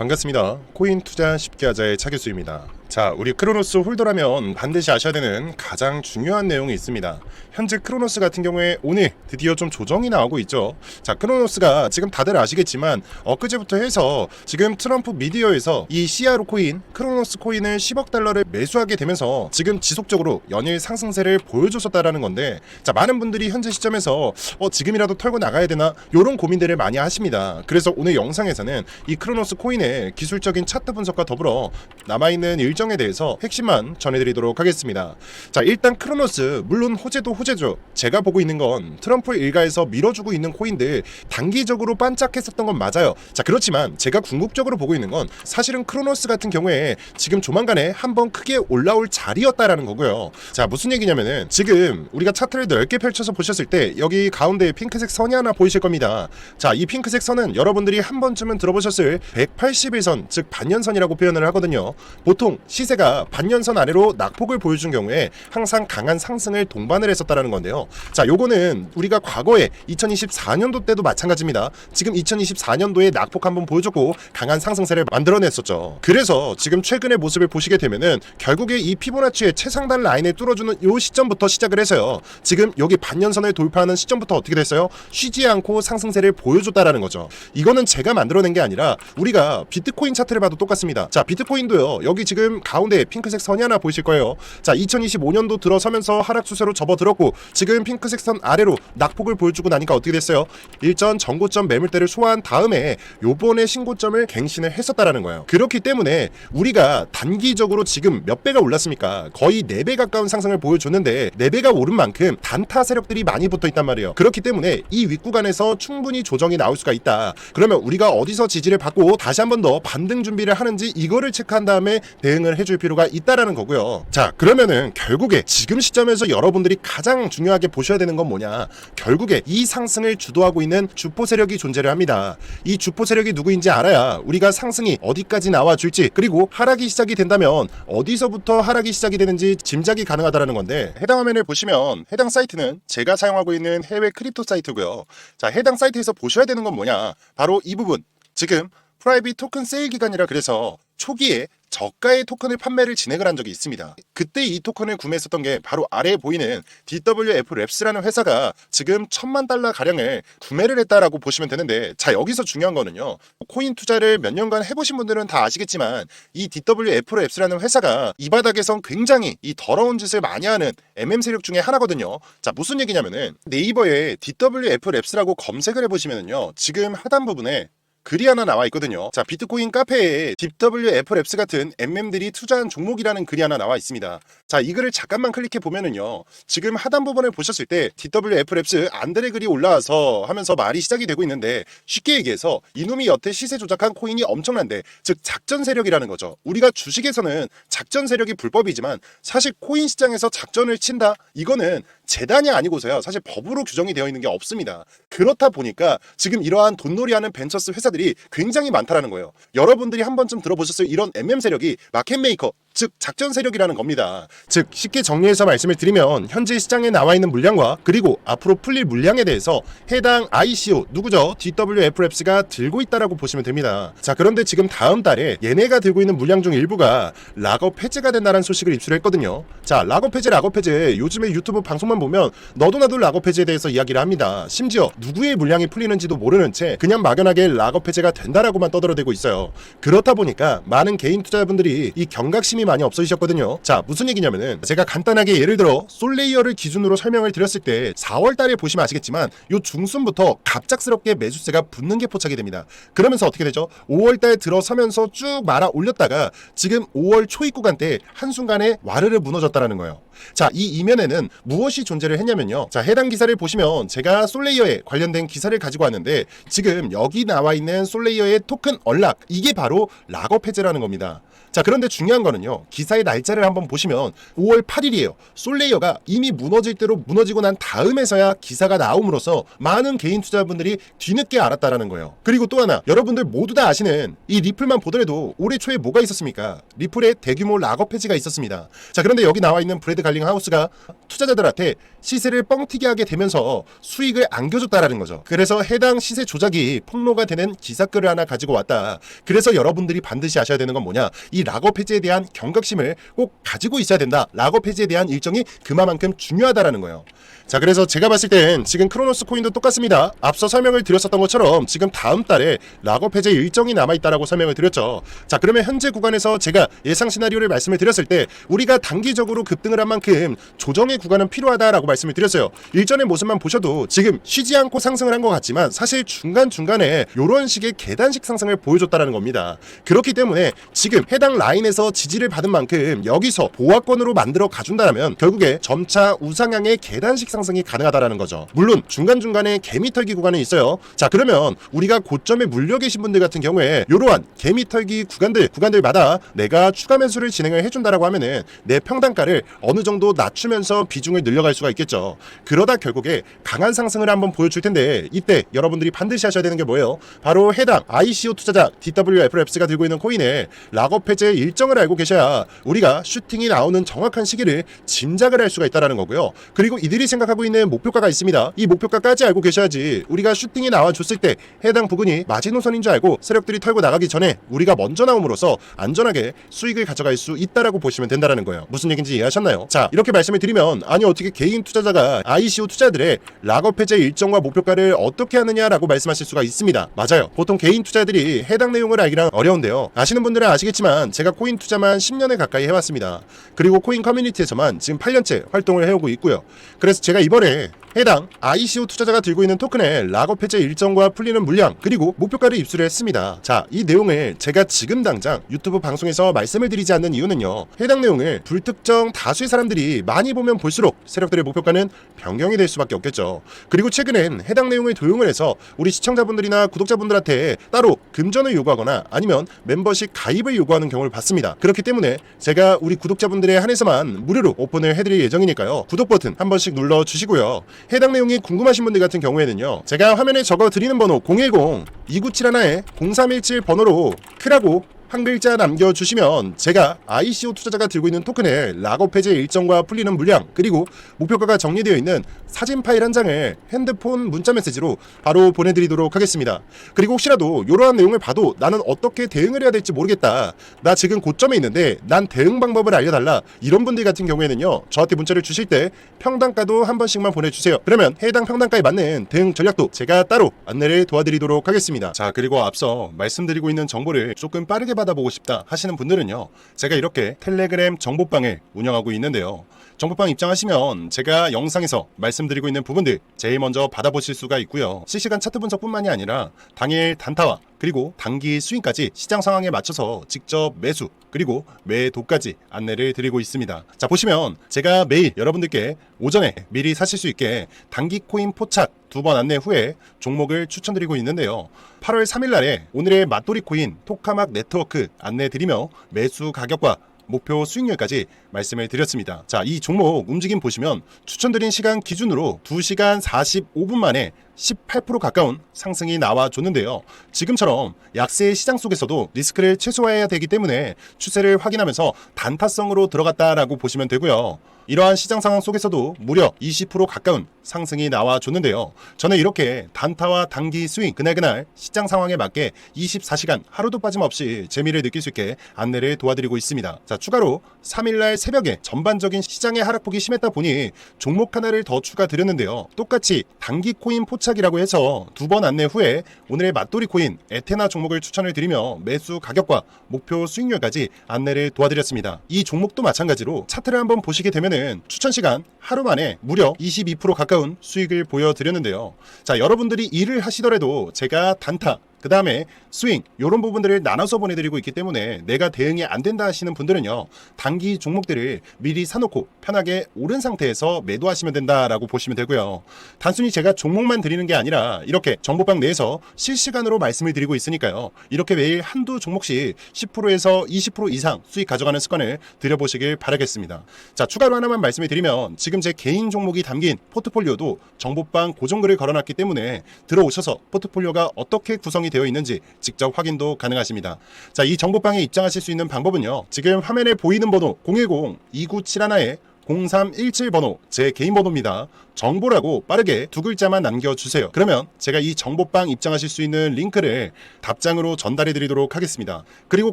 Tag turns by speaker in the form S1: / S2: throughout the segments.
S1: 반갑습니다. 코인 투자 쉽게 하자의 차규수입니다. 자, 우리 크로노스 홀더라면 반드시 아셔야 되는 가장 중요한 내용이 있습니다. 현재 크로노스 같은 경우에 오늘 드디어 좀 조정이 나오고 있죠. 자, 크로노스가 지금 다들 아시겠지만 엊그제부터 해서 지금 트럼프 미디어에서 이 CR 코인, 크로노스 코인을 10억 달러를 매수하게 되면서 지금 지속적으로 연일 상승세를 보여줬었다라는 건데 자, 많은 분들이 현재 시점에서 어, 지금이라도 털고 나가야 되나 이런 고민들을 많이 하십니다. 그래서 오늘 영상에서는 이 크로노스 코인의 기술적인 차트 분석과 더불어 남아있는 일정 에 대해서 핵심만 전해드리도록 하겠습니다. 자, 일단 크로노스 물론 호재도 호재죠. 제가 보고 있는 건 트럼프 일가에서 밀어주고 있는 코인들 단기적으로 반짝했었던 건 맞아요. 자, 그렇지만 제가 궁극적으로 보고 있는 건 사실은 크로노스 같은 경우에 지금 조만간에 한번 크게 올라올 자리였다라는 거고요. 자, 무슨 얘기냐면은 지금 우리가 차트를 넓게 펼쳐서 보셨을 때 여기 가운데 핑크색 선이 하나 보이실 겁니다. 자, 이 핑크색 선은 여러분들이 한 번쯤은 들어보셨을 180일선, 즉 반년선이라고 표현을 하거든요. 보통 시세가 반년선 아래로 낙폭을 보여준 경우에 항상 강한 상승을 동반을 했었다라는 건데요. 자, 요거는 우리가 과거에 2024년도 때도 마찬가지입니다. 지금 2024년도에 낙폭 한번 보여줬고 강한 상승세를 만들어냈었죠. 그래서 지금 최근의 모습을 보시게 되면은 결국에 이 피보나치의 최상단 라인을 뚫어주는 요 시점부터 시작을 해서요. 지금 여기 반년선을 돌파하는 시점부터 어떻게 됐어요? 쉬지 않고 상승세를 보여줬다라는 거죠. 이거는 제가 만들어낸 게 아니라 우리가 비트코인 차트를 봐도 똑같습니다. 자, 비트코인도요. 여기 지금 가운데 핑크색 선이 하나 보이실 거예요. 자, 2025년도 들어서면서 하락 추세로 접어들었고 지금 핑크색 선 아래로 낙폭을 보여주고 나니까 어떻게 됐어요? 일전 전고점 매물대를 소화한 다음에 요번에 신고점을 갱신을 했었다라는 거예요. 그렇기 때문에 우리가 단기적으로 지금 몇 배가 올랐습니까? 거의 4배 가까운 상승을 보여줬는데 4배가 오른 만큼 단타 세력들이 많이 붙어 있단 말이에요. 그렇기 때문에 이 윗구간에서 충분히 조정이 나올 수가 있다. 그러면 우리가 어디서 지지를 받고 다시 한 번 더 반등 준비를 하는지 이거를 체크한 다음에 대응 을 해줄 필요가 있다라는 거고요. 자, 그러면은 결국에 지금 시점에서 여러분들이 가장 중요하게 보셔야 되는 건 뭐냐? 결국에 이 상승을 주도하고 있는 주포 세력이 존재를 합니다. 이 주포 세력이 누구인지 알아야 우리가 상승이 어디까지 나와 줄지 그리고 하락이 시작이 된다면 어디서부터 하락이 시작이 되는지 짐작이 가능하다라는 건데 해당 화면을 보시면 해당 사이트는 제가 사용하고 있는 해외 크립토 사이트고요. 자, 해당 사이트에서 보셔야 되는 건 뭐냐? 바로 이 부분. 지금 프라이빗 토큰 세일 기간이라 그래서 초기에 저가의 토큰을 판매를 진행을 한 적이 있습니다. 그때 이 토큰을 구매했었던 게 바로 아래에 보이는 DWF 랩스라는 회사가 지금 천만 달러 가량을 구매를 했다라고 보시면 되는데 자 여기서 중요한 거는요. 코인 투자를 몇 년간 해보신 분들은 다 아시겠지만 이 DWF 랩스라는 회사가 이 바닥에선 굉장히 이 더러운 짓을 많이 하는 MM 세력 중에 하나거든요. 자 무슨 얘기냐면은 네이버에 DWF 랩스라고 검색을 해보시면은요. 지금 하단 부분에 글이 하나 나와 있거든요. 자, 비트코인 카페에 DWF 랩스 같은 MM들이 투자한 종목이라는 글이 하나 나와 있습니다. 자, 이 글을 잠깐만 클릭해 보면은요. 지금 하단 부분을 보셨을 때 DWF 랩스 안드레 글이 올라와서 하면서 말이 시작이 되고 있는데 쉽게 얘기해서 이놈이 여태 시세 조작한 코인이 엄청난데 즉 작전 세력이라는 거죠. 우리가 주식에서는 작전 세력이 불법이지만 사실 코인 시장에서 작전을 친다 이거는 재단이 아니고서야 사실 법으로 규정이 되어 있는 게 없습니다. 그렇다 보니까 지금 이러한 돈놀이하는 벤처스 회사들이 굉장히 많다라는 거예요. 여러분들이 한 번쯤 들어보셨을 이런 MM 세력이 마켓메이커 즉 작전 세력이라는 겁니다. 즉 쉽게 정리해서 말씀을 드리면 현재 시장에 나와 있는 물량과 그리고 앞으로 풀릴 물량에 대해서 해당 ICO 누구죠? DWF랩스가 들고 있다라고 보시면 됩니다. 자 그런데 지금 다음 달에 얘네가 들고 있는 물량 중 일부가 락업 해제가 된다는 소식을 입수했거든요. 자 락업 해제 락업 해제 요즘에 유튜브 방송만 보면 너도 나도 락업 해제에 대해서 이야기를 합니다. 심지어 누구의 물량이 풀리는지도 모르는 채 그냥 막연하게 락업 해제가 된다라고만 떠들어대고 있어요. 그렇다 보니까 많은 개인 투자자분들이 이 경각심이 많이 없어지셨거든요. 자, 무슨 얘기냐면은 제가 간단하게 예를 들어 솔레이어를 기준으로 설명을 드렸을 때 4월 달에 보시면 아시겠지만 요 중순부터 갑작스럽게 매수세가 붙는 게 포착이 됩니다. 그러면서 어떻게 되죠? 5월 달 들어서면서 쭉 말아 올렸다가 지금 5월 초입 구간 때 한순간에 와르르 무너졌다라는 거예요. 자, 이 이면에는 무엇이 존재를 했냐면요. 자, 해당 기사를 보시면 제가 솔레이어에 관련된 기사를 가지고 왔는데 지금 여기 나와 있는 솔레이어의 토큰 언락 이게 바로 락업 해제라는 겁니다. 자, 그런데 중요한 거는요. 기사의 날짜를 한번 보시면 5월 8일이에요. 솔레이어가 이미 무너질 대로 무너지고 난 다음에서야 기사가 나옴으로써 많은 개인 투자분들이 뒤늦게 알았다라는 거예요. 그리고 또 하나, 여러분들 모두 다 아시는 이 리플만 보더라도 올해 초에 뭐가 있었습니까? 리플의 대규모 락업 해지가 있었습니다. 자, 그런데 여기 나와 있는 브레드 달링 하우스가 투자자들한테 시세를 뻥튀기 하게 되면서 수익을 안겨줬다라는 거죠. 그래서 해당 시세 조작이 폭로가 되는 기사글을 하나 가지고 왔다. 그래서 여러분들이 반드시 아셔야 되는 건 뭐냐? 이 락업 해지에 대한 경각심을 꼭 가지고 있어야 된다. 락업 해지에 대한 일정이 그만큼 중요하다라는 거예요. 자, 그래서 제가 봤을 땐 지금 크로노스 코인도 똑같습니다. 앞서 설명을 드렸었던 것처럼 지금 다음 달에 락업 해제 일정이 남아있다라고 설명을 드렸죠. 자, 그러면 현재 구간에서 제가 예상 시나리오를 말씀을 드렸을 때 우리가 단기적으로 급등을 한 만큼 조정의 구간은 필요하다라고 말씀을 드렸어요. 일전의 모습만 보셔도 지금 쉬지 않고 상승을 한 것 같지만 사실 중간중간에 이런 식의 계단식 상승을 보여줬다라는 겁니다. 그렇기 때문에 지금 해당 라인에서 지지를 받은 만큼 여기서 보합권으로 만들어 가준다면 결국에 점차 우상향의 계단식 상승이 가능하다라는 거죠. 물론 중간중간에 개미털기 구간은 있어요. 자 그러면 우리가 고점에 물려 계신 분들 같은 경우에 이러한 개미털기 구간들 구간들마다 내가 추가 매수를 진행을 해준다라고 하면은 내 평단가를 어느 정도 낮추면서 비중을 늘려갈 수가 있겠죠. 그러다 결국에 강한 상승을 한번 보여줄 텐데 이때 여러분들이 반드시 하셔야 되는 게 뭐예요? 바로 해당 ICO 투자자 DWFFS가 들고 있는 코인의 락업 해제 일정을 알고 계셔야 우리가 슈팅이 나오는 정확한 시기를 짐작을 할 수가 있다라는 거고요. 그리고 이들이 생각하고 있는 목표가가 있습니다. 이 목표가까지 알고 계셔야지 우리가 슈팅이 나와줬을 때 해당 부근이 마지노선인 줄 알고 세력들이 털고 나가기 전에 우리가 먼저 나옴으로써 안전하게 수익을 가져갈 수 있다라고 보시면 된다라는 거예요. 무슨 얘기인지 이해하셨나요? 자 이렇게 말씀을 드리면 아니 어떻게 개인 투자자가 ICO 투자들의 락업 해제 일정과 목표가를 어떻게 하느냐라고 말씀하실 수가 있습니다. 맞아요. 보통 개인 투자들이 해당 내용을 알기란 어려운데요. 아시는 분들은 아시겠지만 제가 코인 투자만 10년에 가까이 해왔습니다. 그리고 코인 커뮤니티에서만 지금 8년째 활동을 해오고 있고요. 그래서 제가 이번에 해당 ICO 투자자가 들고 있는 토큰의 락업 해제 일정과 풀리는 물량 그리고 목표가를 입수를 했습니다. 자, 이 내용을 제가 지금 당장 유튜브 방송에서 말씀을 드리지 않는 이유는요. 해당 내용을 불특정 다수의 사람들이 많이 보면 볼수록 세력들의 목표가는 변경이 될 수밖에 없겠죠. 그리고 최근엔 해당 내용을 도용을 해서 우리 시청자분들이나 구독자분들한테 따로 금전을 요구하거나 아니면 멤버십 가입을 요구하는 경우를 봤습니다. 그렇기 때문에 제가 우리 구독자분들에 한해서만 무료로 오픈을 해드릴 예정이니까요. 구독 버튼 한 번씩 눌러 주시고요. 해당 내용이 궁금하신 분들 같은 경우에는요. 제가 화면에 적어 드리는 번호 010 2971에 0317 번호로 크라고 한 글자 남겨주시면 제가 ICO 투자자가 들고 있는 토큰의 락업 해제 일정과 풀리는 물량 그리고 목표가가 정리되어 있는 사진 파일 한 장을 핸드폰 문자 메시지로 바로 보내드리도록 하겠습니다. 그리고 혹시라도 이러한 내용을 봐도 나는 어떻게 대응을 해야 될지 모르겠다. 나 지금 고점에 있는데 난 대응 방법을 알려달라. 이런 분들 같은 경우에는요. 저한테 문자를 주실 때 평단가도 한 번씩만 보내주세요. 그러면 해당 평단가에 맞는 대응 전략도 제가 따로 안내를 도와드리도록 하겠습니다. 자 그리고 앞서 말씀드리고 있는 정보를 조금 빠르게 받아보고 싶다 하시는 분들은요. 제가 이렇게 텔레그램 정보방을 운영하고 있는데요. 정보방 입장하시면 제가 영상에서 말씀드리고 있는 부분들 제일 먼저 받아보실 수가 있고요. 실시간 차트 분석뿐만이 아니라 당일 단타와 그리고 단기 스윙까지 시장 상황에 맞춰서 직접 매수 그리고 매도까지 안내를 드리고 있습니다. 자 보시면 제가 매일 여러분들께 오전에 미리 사실 수 있게 단기 코인 포착 두 번 안내 후에 종목을 추천드리고 있는데요. 8월 3일 날에 오늘의 맛돌이 코인 토카막 네트워크 안내 드리며 매수 가격과 목표 수익률까지 말씀을 드렸습니다. 자, 이 종목 움직임 보시면 추천드린 시간 기준으로 2시간 45분 만에 18% 가까운 상승이 나와줬는데요. 지금처럼 약세의 시장 속에서도 리스크를 최소화해야 되기 때문에 추세를 확인하면서 단타성으로 들어갔다라고 보시면 되고요. 이러한 시장 상황 속에서도 무려 20% 가까운 상승이 나와줬는데요. 저는 이렇게 단타와 단기 스윙 그날그날 시장 상황에 맞게 24시간 하루도 빠짐없이 재미를 느낄 수 있게 안내를 도와드리고 있습니다. 자, 추가로 3일날 새벽에 전반적인 시장의 하락폭이 심했다 보니 종목 하나를 더 추가 드렸는데요. 똑같이 단기 코인 포착이라고 해서 두 번 안내 후에 오늘의 맛돌이 코인 에테나 종목을 추천을 드리며 매수 가격과 목표 수익률까지 안내를 도와드렸습니다. 이 종목도 마찬가지로 차트를 한번 보시게 되면은 추천 시간 하루 만에 무려 22% 가까운 수익을 보여드렸는데요. 자, 여러분들이 일을 하시더라도 제가 단타 그 다음에 스윙 이런 부분들을 나눠서 보내드리고 있기 때문에 내가 대응이 안 된다 하시는 분들은요 단기 종목들을 미리 사놓고 편하게 오른 상태에서 매도하시면 된다라고 보시면 되고요. 단순히 제가 종목만 드리는 게 아니라 이렇게 정보방 내에서 실시간으로 말씀을 드리고 있으니까요. 이렇게 매일 한두 종목씩 10%에서 20% 이상 수익 가져가는 습관을 들여보시길 바라겠습니다. 자 추가로 하나만 말씀을 드리면 지금 제 개인 종목이 담긴 포트폴리오도 정보방 고정글을 걸어놨기 때문에 들어오셔서 포트폴리오가 어떻게 구성이 되어 있는지 직접 확인도 가능하십니다. 자, 이 정보방에 입장하실 수 있는 방법은요. 지금 화면에 보이는 번호 010-2971에 0317번호 제 개인 번호입니다. 정보라고 빠르게 두 글자만 남겨주세요. 그러면 제가 이 정보방 입장하실 수 있는 링크를 답장으로 전달해 드리도록 하겠습니다. 그리고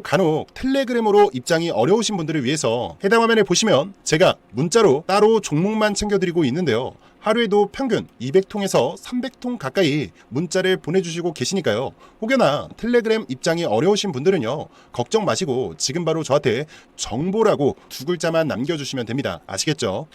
S1: 간혹 텔레그램으로 입장이 어려우신 분들을 위해서 해당 화면에 보시면 제가 문자로 따로 종목만 챙겨드리고 있는데요. 하루에도 평균 200통에서 300통 가까이 문자를 보내주시고 계시니까요. 혹여나 텔레그램 입장이 어려우신 분들은요. 걱정 마시고 지금 바로 저한테 정보라고 두 글자만 남겨주시면 됩니다. 아시겠죠?